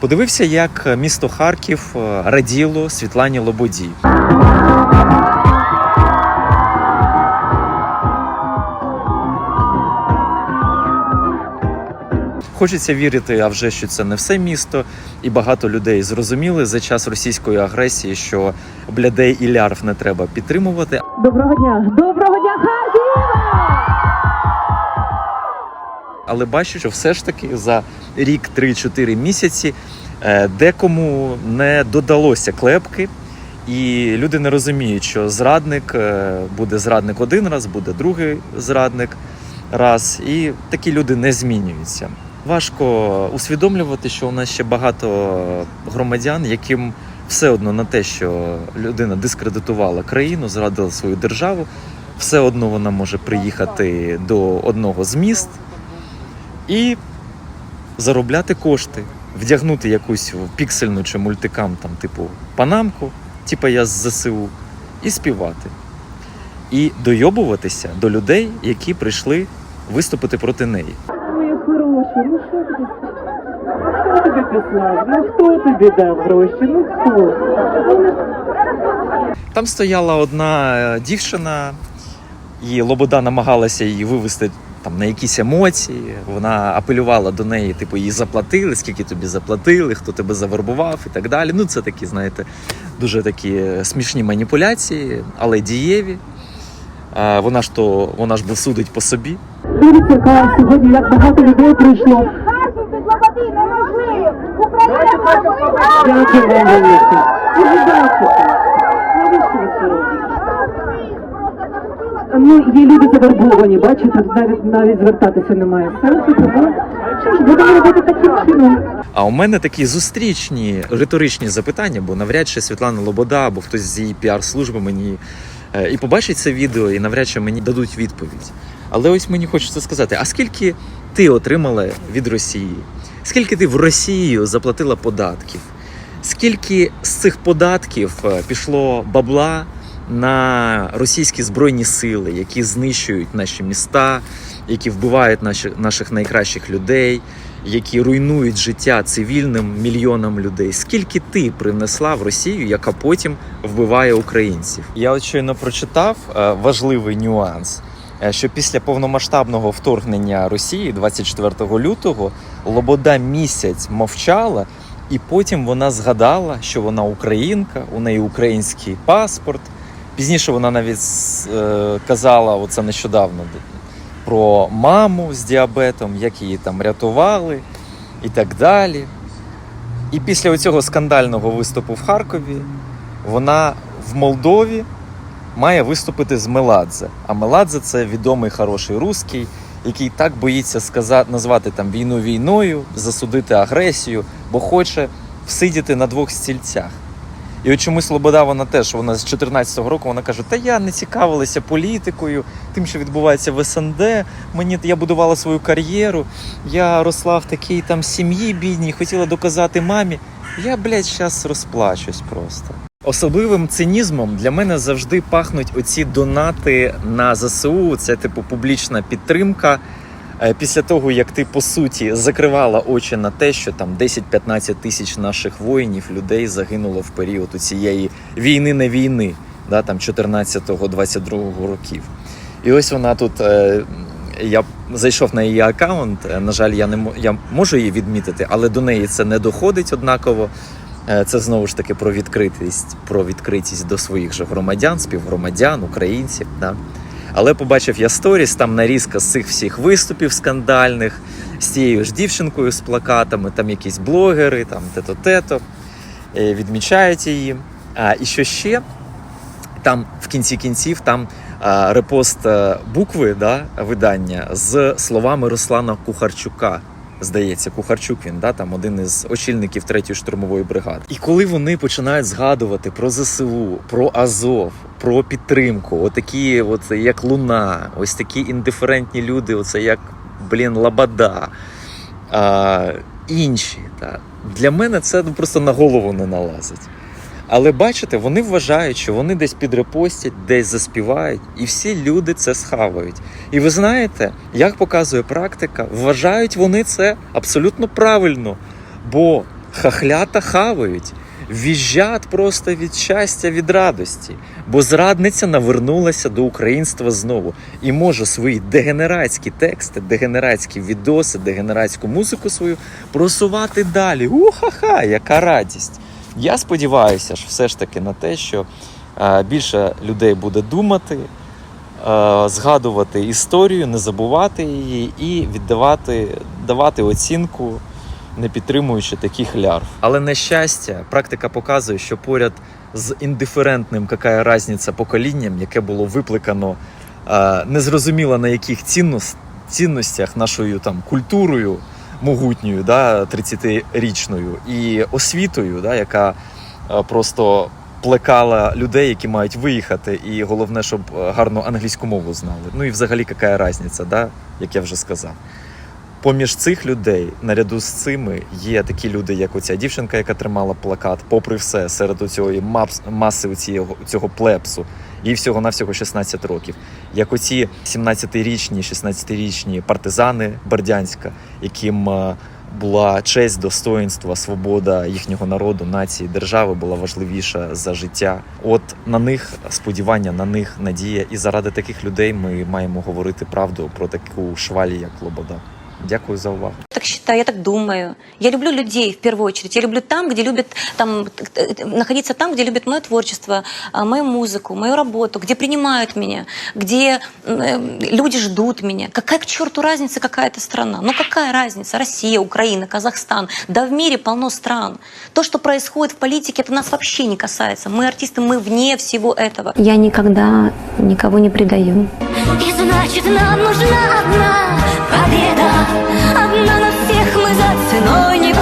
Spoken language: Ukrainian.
Подивився, як місто Харків е, раділо Світлані Лободі. Хочеться вірити, а вже що це не все місто, і багато людей зрозуміли за час російської агресії, що блядей і лярв не треба підтримувати. Доброго дня! Доброго дня, Харків! Але бачу, що все ж таки за рік, 3-4 місяці е, декому не додалося клепки, і люди не розуміють, що зрадник е, буде зрадник один раз, буде другий зрадник раз, і такі люди не змінюються. Важко усвідомлювати, що у нас ще багато громадян, яким все одно на те, що людина дискредитувала країну, зрадила свою державу, все одно вона може приїхати до одного з міст і заробляти кошти, вдягнути якусь піксельну чи мультикам, там, типу панамку, типу я з ЗСУ, і співати. І дойобуватися до людей, які прийшли виступити проти неї. Моя хороша, ну що ти? Хто тобі післав? Ну хто тобі дав гроші? Ну хто? Там стояла одна е, дівчина, і Лобода намагалася її вивести там на якісь емоції. Вона апелювала до неї, типу, їй заплатили, скільки тобі заплатили, хто тебе завербував і так далі. Ну, це такі, знаєте, дуже такі смішні маніпуляції, але дієві. А Вона ж то вона ж бо судить по собі. Дивіться, яка сьогодні як багато людей прийшло. Дякую вам велике. Ви бачите, навіщо ви це робите? Ну, є люди завербовані, бачите, навіть навіть звертатися немає. А у мене такі зустрічні риторичні запитання, бо навряд чи Світлана Лобода або хтось з її піар-служби мені е, і побачить це відео, і навряд чи мені дадуть відповідь. Але ось мені хочеться сказати: а скільки ти отримала від Росії? Скільки ти в Росію заплатила податків? Скільки з цих податків е, пішло бабла на російські збройні сили, які знищують наші міста, які вбивають наші, наших найкращих людей, які руйнують життя цивільним мільйонам людей. Скільки ти привнесла в Росію, яка потім вбиває українців? Я от щойно прочитав е, важливий нюанс. е, Що після повномасштабного вторгнення Росії 24 лютого Лобода місяць мовчала, і потім вона згадала, що вона українка, у неї український паспорт. Пізніше вона навіть е, казала, оце нещодавно, про маму з діабетом, як її там рятували і так далі. І після цього скандального виступу в Харкові вона в Молдові має виступити з Меладзе. А Меладзе це відомий хороший русський, який так боїться сказати, назвати там війну війною, засудити агресію, бо хоче всидіти на двох стільцях. І от чомусь Лобода вона теж вона з 14-го року вона каже: Та я не цікавилася політикою, тим, що відбувається в СНД. Мені я будувала свою кар'єру. Я росла в такій там сім'ї бідній, хотіла доказати мамі. Я, блядь, зараз розплачусь просто. Особливим цинізмом для мене завжди пахнуть оці донати на ЗСУ. Це типу публічна підтримка. Е, Після того, як ти по суті закривала очі на те, що там 10-15 тисяч наших воїнів, людей загинуло в період у цієї війни не війни, да, там 14-22 років. І ось вона тут. е, Я зайшов на її аккаунт. е, На жаль, я не я можу її відмітити, але до неї це не доходить однаково. Це знову ж таки про відкритість, про відкритість до своїх же громадян, співгромадян, українців. Да? Але побачив я сторіс, там нарізка з цих всіх виступів скандальних, з цією ж дівчинкою з плакатами, там якісь блогери, там тето-тето, е, відмічають її. А, і що ще? Там в кінці кінців там а, репост е, букви да, видання з словами Руслана Кухарчука. Здається, Кухарчук він да, там один із очільників третьої штурмової бригади. І коли вони починають згадувати про ЗСУ, про Азов, про підтримку, отакі, от як Луна, ось такі індиферентні люди, оце як блін Лабада, а, інші. та Для мене це просто на голову не налазить. Але бачите, вони вважають, що вони десь підрепостять, десь заспівають, і всі люди це схавають. І ви знаєте, як показує практика, вважають вони це абсолютно правильно. Бо хахлята хавають, віжжать просто від щастя, від радості. Бо зрадниця навернулася до українства знову і може свої дегенератські тексти, дегенератські відоси, дегенератську музику свою просувати далі. Уха-ха, яка радість! Я сподіваюся ж все ж таки на те, що е, більше людей буде думати, е, згадувати історію, не забувати її і віддавати давати оцінку, не підтримуючи таких лярв. Але на щастя, практика показує, що поряд з індиферентним яка різниця поколінням, яке було викликано е, незрозуміло на яких цінностях нашою там культурою могутньою, да, 30-річною, і освітою, да, яка е, просто плекала людей, які мають виїхати, і головне, щоб е, гарно англійську мову знали. Ну і взагалі, яка різниця, да, як я вже сказав. Поміж цих людей, наряду з цими, є такі люди, як оця дівчинка, яка тримала плакат, попри все, серед цієї маси цього плепсу, їй всього навсього 16 років. Як оці 17-річні, 16-річні партизани Бердянська, яким е, була честь, достоїнство, свобода їхнього народу, нації, держави була важливіша за життя. От на них сподівання, на них надія, і заради таких людей ми маємо говорити правду про таку швалі, як Лобода. Дякую за увагу. Я так считаю, я так думаю. Я люблю людей в первую очередь. Я люблю там, где любят там т- находиться там, где любят мое творчество, а, мою музыку, мою работу, где принимают меня, где э, люди ждут меня. Какая к черту разница, какая это страна? Ну какая разница? Россия, Украина, Казахстан. Да в мире полно стран. То, что происходит в политике, это нас вообще не касается. Мы артисты, мы вне всего этого. Я никогда никого не предаю. И значит нам нужна одна победа Одна на всех мы за ценой не